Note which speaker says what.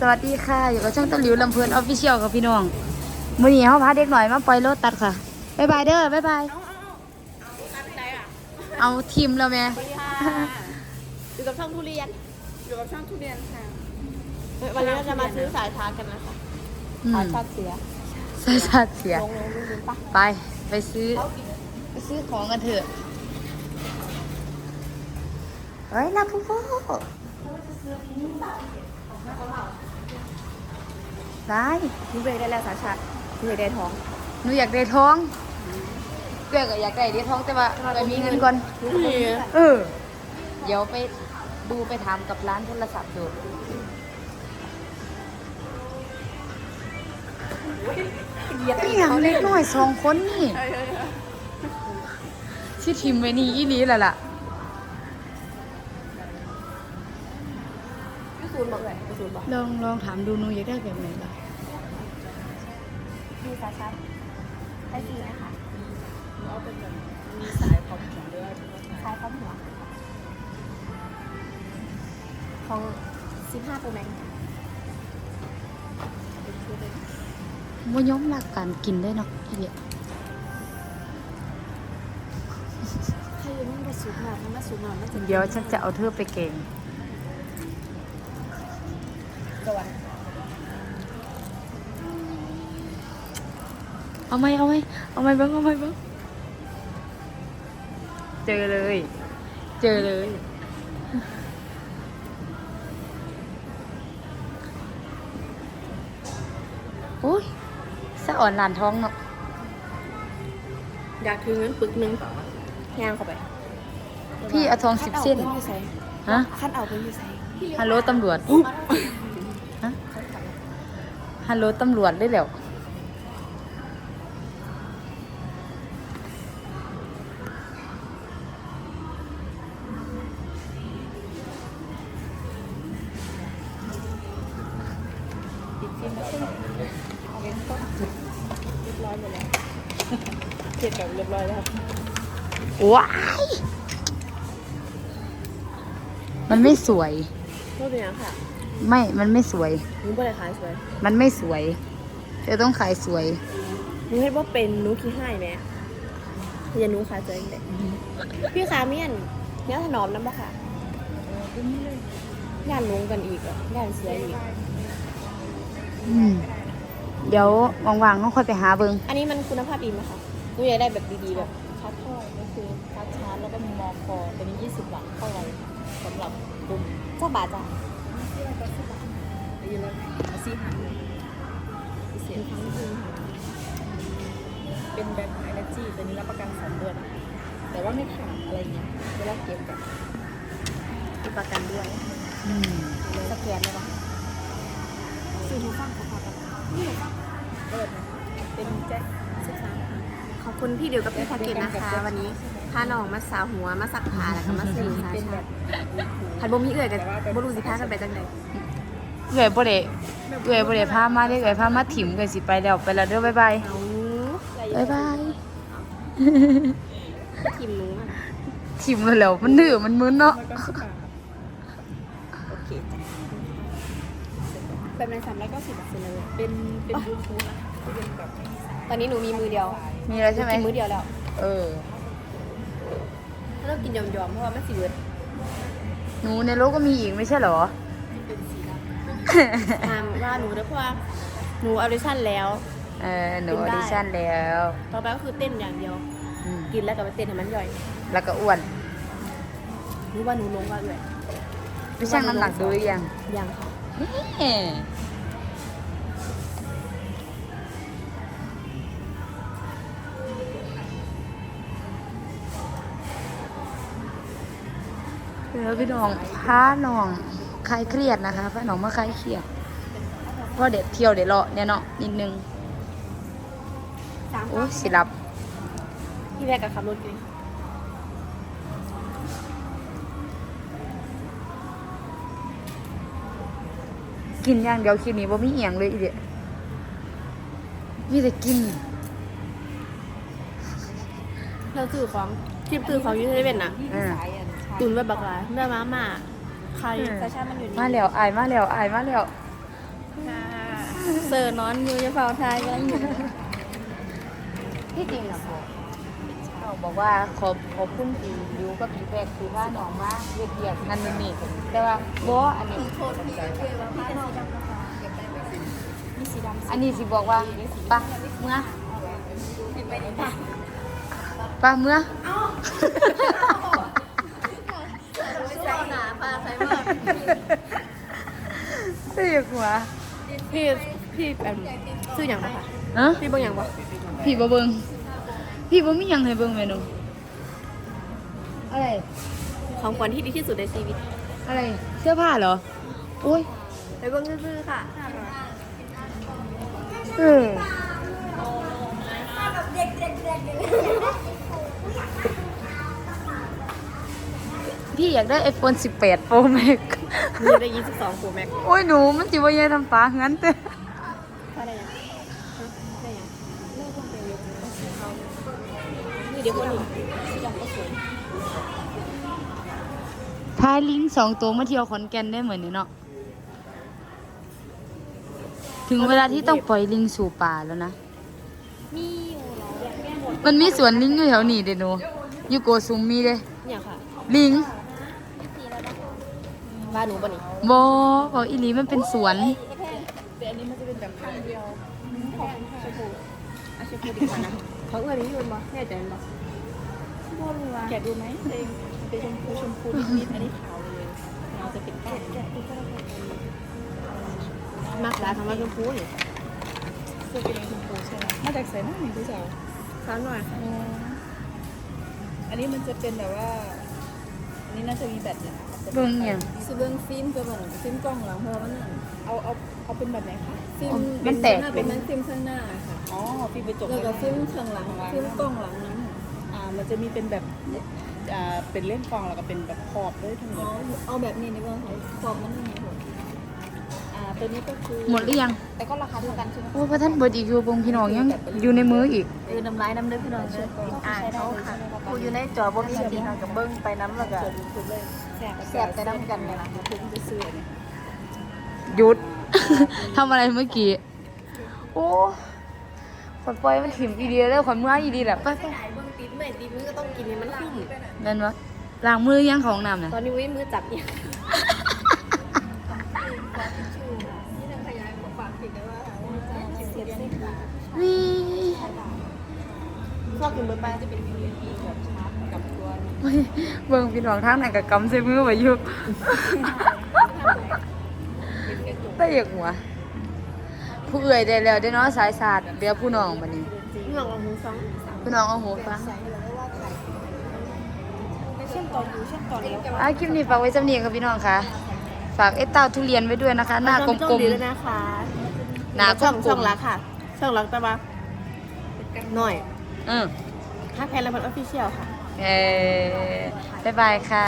Speaker 1: สวัสดีค่ะ อยู่กับช่างตะหลิวลำเพลินออฟฟิเชียลกับพี่น้องมื้อนี้เฮาพาเด็กหน่อยมาปล่อยรถตัดค่ะบ๊ายบายเด้อบ๊ายบายเอาทีมแล้วแม่
Speaker 2: อยู่กับช่องทุเรียน
Speaker 3: อยู่กับช่างทุเรียนค่ะ
Speaker 2: วันนี้เราจะมาซื้อสายชาร์จกันนะคะสายชาร์จเสีย
Speaker 1: ใส่ชาติเสีย
Speaker 2: ลงลงลงลงปะ
Speaker 1: ไป ไปซื้อ ไปซื้อของกันเถอะ เฮ้ยลาพูพู ได้
Speaker 2: นี่เบรได้แล้วสายชาร์จนี่ได้ท้อง
Speaker 1: หนูอยากได้ท้องเพื่อก็อยากได้ได้ท้องแต่ว่าเรามีเงินก่อน
Speaker 2: นี่
Speaker 1: เออ เดี๋ยวไปดูไปถามกับร้านโทรศัพท์ดูนี่อย่างเล็กน้อยสองคนนี่ที่ทิมไว้นี่อีนี้แหละล่ะ
Speaker 2: ลอ
Speaker 1: งลองถามดูหนูอยากได้แบบไหนล่ะ
Speaker 2: มีสายชาร์จได้ฟรีไหมคะ
Speaker 3: เอาเป็นแบบมีสายพร้อมหัวด้วย
Speaker 2: สายพร้อมหัวของ15ตัวแมง
Speaker 1: ว่าย้อมหลักการกินได้เนาะอีเดีย
Speaker 2: ใครยังไม่มาสูงมากมันมาสูงมากมันจะ
Speaker 1: เดี๋ยวฉันจะเอาเธอไปเก่ง
Speaker 2: สวรรค์
Speaker 1: เอาไหมเอาไหมเอาไหมบ้างเอาไหมบ้างเจอเลย เจอเลยอุ้ยสะอ่อนลานท้องเนาะ
Speaker 2: อยากถือเงินปึกหนึงย่างเข้าไป
Speaker 1: พี่เอาทองสิบเส้น
Speaker 2: ขั้นเอาเป็นอยู่ใส่
Speaker 1: ฮะ
Speaker 2: ขั้นเอาเป็นอยู่ใส่
Speaker 1: ฮัลโหลตำรวจฮะ ฮัลโหลตำรวจได้แล้ว
Speaker 3: เสร็จแบบเรียบร้อยแล้ว
Speaker 1: ว้ายมันไม่สวย
Speaker 2: ไม่เป็นหยังค่ะ
Speaker 1: ไม่ มันไม่สวย
Speaker 2: หนูบ่ได้ขายสวย
Speaker 1: มันไม่สวย เธอต้องขายสวย
Speaker 2: หนูเห็นว่าเป็นหนูขี้ให้แหม่อย่าหนูขายสวยเด็พี่ขาเมียนเนี้ยถนอมน้ำบ่ค่ะย่านลงกันอีกอะย่านเสียอีก
Speaker 1: อืม เดี๋ยวว่างๆต้องค่อยไปหาเบิง
Speaker 2: อันนี้มันคุณภาพดีไหมคะหนูอยากได้แบบดีๆแบบ
Speaker 3: ชาร์จท่อก็คือชาร์จชาร์จแล้วก็มีมอคอตัวนี้20บาทเข้าไว้สำหรับกลุ่ม
Speaker 2: เจ้าบาทจ้ะ
Speaker 3: อา ยุรถอาซีหันพิเศษเป็นแบต Energy ตัวนี้รับประกันสองเดือน แต่ว่าไม่ขาดอะไรเงี้ยเวลาเก็บกับ
Speaker 2: มีประกันด้วย
Speaker 1: อืม
Speaker 2: สแกนได้ปะซื้อหูฟังขอความ
Speaker 3: เปิดนะเป็นแจ็คสิบสาม
Speaker 2: ขอบคุณพี่เดียวกับพี่แพ็กเกจนะคะ วันนี้พาน้องมาสาวหัวมาสักขาแล้วก็มาซื้อสาย
Speaker 3: เป็น
Speaker 2: ชา หันบ่มีเอื่อยกันบ่รู้สิพากันไปจังได
Speaker 1: เอื่อยบ่ได้เอื่อยบ่ได้พามาได้เอื่อยพามาถิ่มกันสิไปแล้วไปแล้วเด้อบ๊ายบาย
Speaker 2: เอา
Speaker 1: บ๊ายบาย
Speaker 2: ทีมหนู้น
Speaker 1: ถิ่มแล้วมันดื้อมันมึนเนาะ
Speaker 3: แล้วก็สิบบาทโอเคจ้ะ
Speaker 2: แบบในสามร้อยเก้าสิบบาทเลย
Speaker 3: เป็นเป็นบลูทูธนะคะที่เป็นแบบไม่มีสาย
Speaker 2: ตอนนี้หนูมีมือเดียว
Speaker 1: มีแล้วใช่ไหม
Speaker 2: กินมือเดียวแล้ว
Speaker 1: เออ
Speaker 2: ถ้าเรากินยอมๆเพราะว่ามันสิเบิด
Speaker 1: หนูในโลกก็มีอีกไม่ใช่เหรอ
Speaker 3: เป็นสีด
Speaker 2: ถามว่าหนูเด้อเพราะว่าหนูออดิชั่นแล้ว
Speaker 1: เออหนู
Speaker 2: กิ
Speaker 1: อนอ
Speaker 2: ได้
Speaker 1: ดิชั่นแล้ว
Speaker 2: ต่อไปก็คือเต้นอย่างเดียว
Speaker 1: อืม
Speaker 2: กินแล้วก็ไปเต้นให้มันย่อย
Speaker 1: แล้วก็อ้วน
Speaker 2: หรือว่าหนูลงว่าเอื่อย
Speaker 1: ไปชั่งน้ำหนักดูหรือยัง
Speaker 2: ยังค่ะ
Speaker 1: นี่ เดี๋ยวพี่น้องพาน้องคลายเครียดนะคะพาน้องมาคลายเครียดเพราะเด็ดเที่ยวเด็ดเลาะเนี่ยเนาะนิดนึง
Speaker 2: สาม
Speaker 1: โอ้ยสิรับ
Speaker 2: พี่แรกกับขับรถกิน
Speaker 1: กินอย่างเดียวคลิปนี้บ่มีเอียงเลยอีเดียมีแต่กิน
Speaker 2: เราซื้อของคลิปซื้อของอยูเทเว่นน่ะ
Speaker 1: อ่า
Speaker 2: ตุนไว้บักหลายแม่มาม่าใคร
Speaker 1: อืม
Speaker 2: แฟชั่นมันอยู่นี่
Speaker 1: มาแล้วอายมาแล้วอายมาแล้ว
Speaker 2: เสิร์นอนอยู่จะเฝ้าทายกำลังอยู่
Speaker 1: ที่จริงนะพ่อเราบอกว่าขอบขอบคุณพี่ดิวกับพี่แพรคือว่าน้องมาเรียกเรียกนั่นนู่นนี่แต่ว่าบ่อันนี้อันนี้สิบอกว่าปะเมื่อปะเมื่อ
Speaker 2: ใส่หนาปลาใส่ว่า
Speaker 1: เสียหัว
Speaker 2: พี่พี่เป็นซื้ออย่างไรคะ
Speaker 1: ฮะ
Speaker 2: พี่เบางอย่างปะ
Speaker 1: พี่บ่เบิ่งพี่บ่มีหยังให้เบิ่งแม่หนูอะไร
Speaker 2: ของขวัญที่ดีที่สุดในชีวิต
Speaker 1: อะไร เสื้อผ้าเหรอโอ้ย
Speaker 2: ไปเบิ่งซื่อๆค่ะ
Speaker 1: เออ พี่อยากได้ iPhone 18 Pro Max
Speaker 2: มีได้22 Pro Max
Speaker 1: โอ้ยหนูมันจิว่าใหญ่ทำฟ้างั้นเต้
Speaker 2: ถ้าได้ยังฮะได้ยังเลิกต้องไปเว็บนี่เดี๋ยวคนอื่นสีดำก็สวย
Speaker 1: พาลิงสองตัวมาเที่ยวขอนแก่นได้เหมือนเนาะถึงเวลาที่ต้องปล่อยลิงสู่ป่าแล้วนะ
Speaker 2: มีอยู่เหรอแม่หมด
Speaker 1: มันมีสวนลิงอยู่แถวนี้เด้หนูอยู่โกซุมมีเด้
Speaker 2: เนี่ยค่ะ
Speaker 1: ลิง
Speaker 2: บ้านหนูปะนี่
Speaker 1: บอบอกอีหลีมันเป็นสวน
Speaker 3: แต่อันนี้มันจะเป็นแบบข้างเดียวของชมพู
Speaker 2: อาชพูดดีกว่านะเขาเอื้อมีอยู่บ่แน่ใจบ่บ่รู้ว่า
Speaker 3: แกะดูไหมเองเป็นชมพูชมพูนิดๆอันนี้ขาวเลยเราจะเป็นก้านแกะดูก็ได้
Speaker 2: มักดาทำมาชมพูนี่
Speaker 3: เสื้อเป็นชมพูใช่ไหมมาจากใส่หน้าหนึ่งพี่สาว
Speaker 2: ซ้อนหน่อย
Speaker 3: อันนี้มันจะเป็นแบบว่าอั นนี้น่าจะมีแบตเนี่ย
Speaker 1: เบิ่งเนี่ยง
Speaker 3: ซื้อเบื้องฟิล์มก็เหมือนฟิล์มกล้องหลังเพราะว่ามันนั่นเอาเอาเอาเป็นแบบไหนคะฟิล์ม
Speaker 1: มันแตก
Speaker 3: เป็นฟิล์มข้างหน้าค่ะอ๋อฟิล์มไปจบแล้วก็ฟิล์มข้างหลังฟิล์มกล้องหลังนั้นอ่ามันจะมีเป็นแบบอ่าเป็นเล่นกล้องแล้วก็เป็นแบบขอบด้วยทั้งหม
Speaker 2: อ๋อ
Speaker 3: ด
Speaker 2: เอาแบบนี้ในเบื้องเขาขอบมันยังไงผม
Speaker 3: อ่า ตัวนี้ก็คือ
Speaker 1: หมดหรือยัง
Speaker 3: แต่ก็ราคาเท่ากันใช่ไหม
Speaker 1: โอ้พระท่านเบิดอีกอยู่บงพี่น้องยังอยู่ในมืออีก
Speaker 2: คือน้ำลายน้ำเลือดพี่น้องเด้ออ่านเขาค่ะกูอยู่ในจอบ่มีสติเฮากับเบิ่งไปน้ำแล้วก็
Speaker 3: สุดเลยแสบ
Speaker 2: แสบแต่น้ำกันเนี่ยนะ
Speaker 3: ถึงจะซื้อเนี่ย
Speaker 1: หยุดทำอะไรเมื่อกี้โอ้ขอนปล่อยมันถิ่มอีเดียแล้วขอนเมื่ออีดีแหละไปไป
Speaker 2: ไหนเบิ่งติดเมื่อยติดมือก็ต้องกินให้มันคุ้ม
Speaker 1: นั่นวะล้างมือยังของน้ำนะ
Speaker 2: ตอนนี้วิมือจับเนี่ย
Speaker 1: วี
Speaker 2: ชอบกินเบอร์ไปจะเป็น
Speaker 3: กับตัว
Speaker 1: เบิ่งพี่น้องท่างไหนกับกำใส่มือไว้อยู่ได้อยากหัว ผู้เอื่อยได้แล้วได้เน้อยสายศาสตร์เดี๋ยวผู้น้องบัดนี้
Speaker 2: เงาของหูฟัง
Speaker 1: ผู้น้องเอาหูฟัง
Speaker 3: เชื่อมต่ออยู่เชื่อมต่อแล้ว
Speaker 1: อะคลิปนี้ฝากไว้จำเนียงกับพี่น้องค่ะ ฝากเอสเต้าทุเรียนไว้ด้วยนะคะ หน้ากลม
Speaker 2: ๆด้วยนะคะ
Speaker 1: ๆ หน้าก
Speaker 2: ช่อง
Speaker 1: ล
Speaker 2: ช่อ
Speaker 1: ม
Speaker 2: งรักค่ะ ช่องรักแต่ว่าหน่อย
Speaker 1: ๆอืม
Speaker 2: ถ้าแพนแล้วมันออฟฟิเชียลค่ะ
Speaker 1: เออบ๊ายบายค่ะ